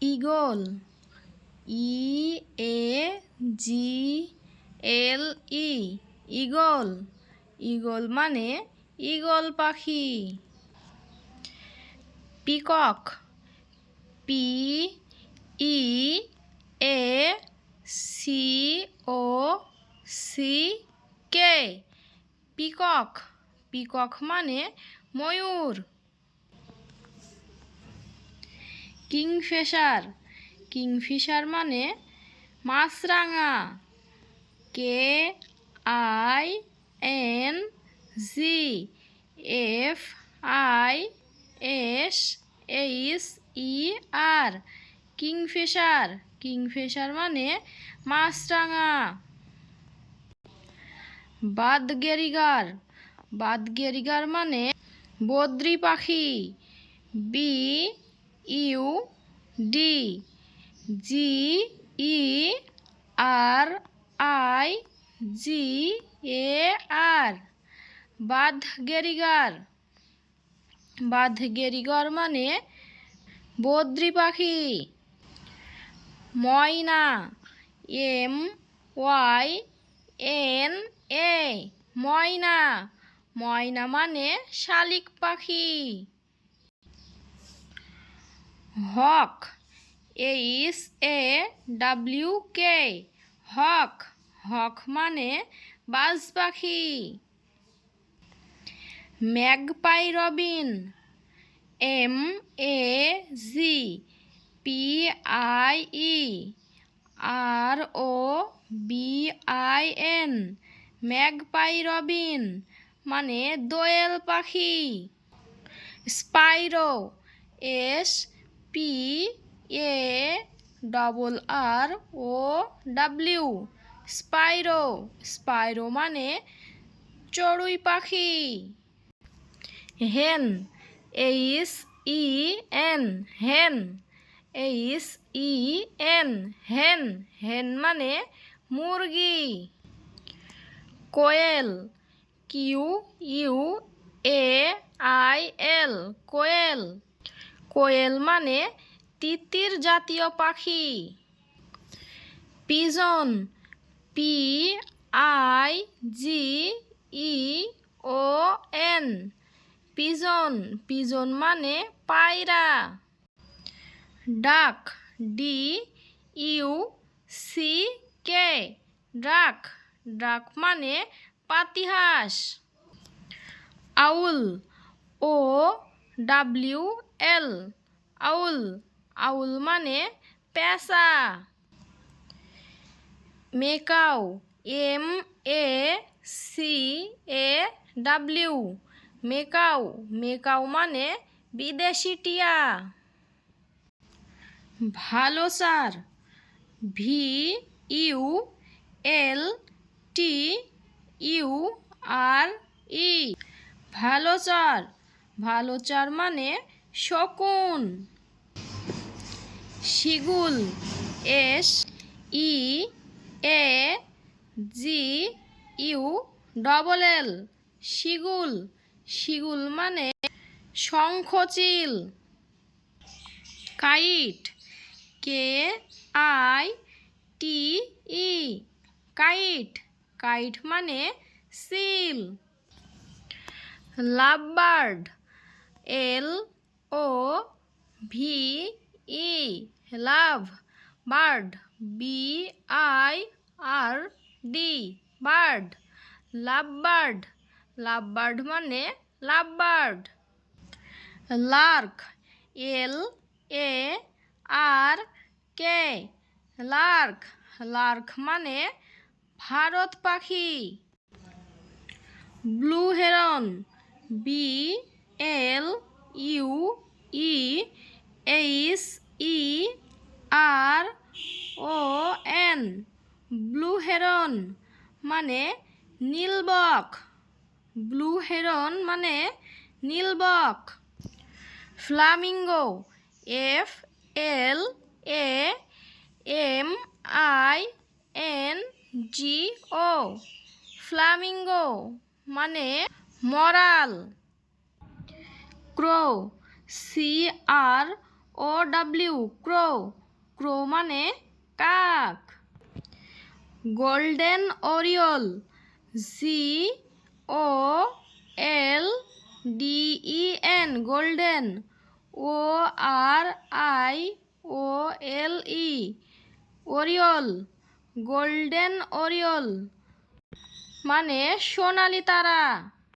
Eagle, E, A, G, L, E, eagle. Eagle মানে eagle পাখি। Peacock, P, E, A, C, O, C, K. Peacock peacock মানে ময়ূর। Kingfisher. Kingfisher মানে মাছরাঙা। K I N G F I S H E R kingfisher. Kingfisher মানে মাছরাঙা। Budgerigar budgerigar মানে বদ্রি পাখি। B U, D, G, E, R, I, G, A, R. Budgerigar budgerigar মানে বদ্রি পাখি। Myna, M, Y, N, A, myna. Myna মানে শালিক পাখি। হক এইচ এ ডাব্লিউ কে হক হক মানে বাজ পাখি। Magpie robin M A G P I E R O B I N magpie robin মানে দোয়েল পাখি। Sparrow S P A double R O W sparrow sparrow মানে চড়ুই পাখি। Hen H E N hen H E N hen hen মানে মুরগি। Quail Q U A I L quail quail মানে তিতির জাতীয় পাখি। Pigeon, P I G E O N. Pigeon pigeon মানে পায়রা। ডাক, ডি ইউ সি কে। ডাক ডাক মানে পাতিহাস। আউল, ও ডাব্লিউ এল আউল আউল মানে পেঁচা। Macaw, M, A, C, A, W. Macaw macaw মানে বিদেশি টিয়া। Vulture V, U, L, T, U, R, E. Vulture vulture মানে শকুন। Seagull, S, E, A, G, U, double L. Seagull seagull মানে Shankhachil. Kite, K, I, T, E. Kite kite মানে seal. Lovebird L O V E, love. Bird, B I R D, bird. Love bird love bird মানে love bird lark, L A R K. Lark lark মানে ভারত পাখি। Blue heron, B L U E H E R O N blue heron মানে নীলবক। Blue heron মানে নীলবক। Flamingo F L A M I N G O flamingo মানে মরাল। Crow C R O W crow. Crow মানে কাক। Golden oriole G O L D E N golden. O R I O L E oriole golden oriole মানে সোনালি তারা।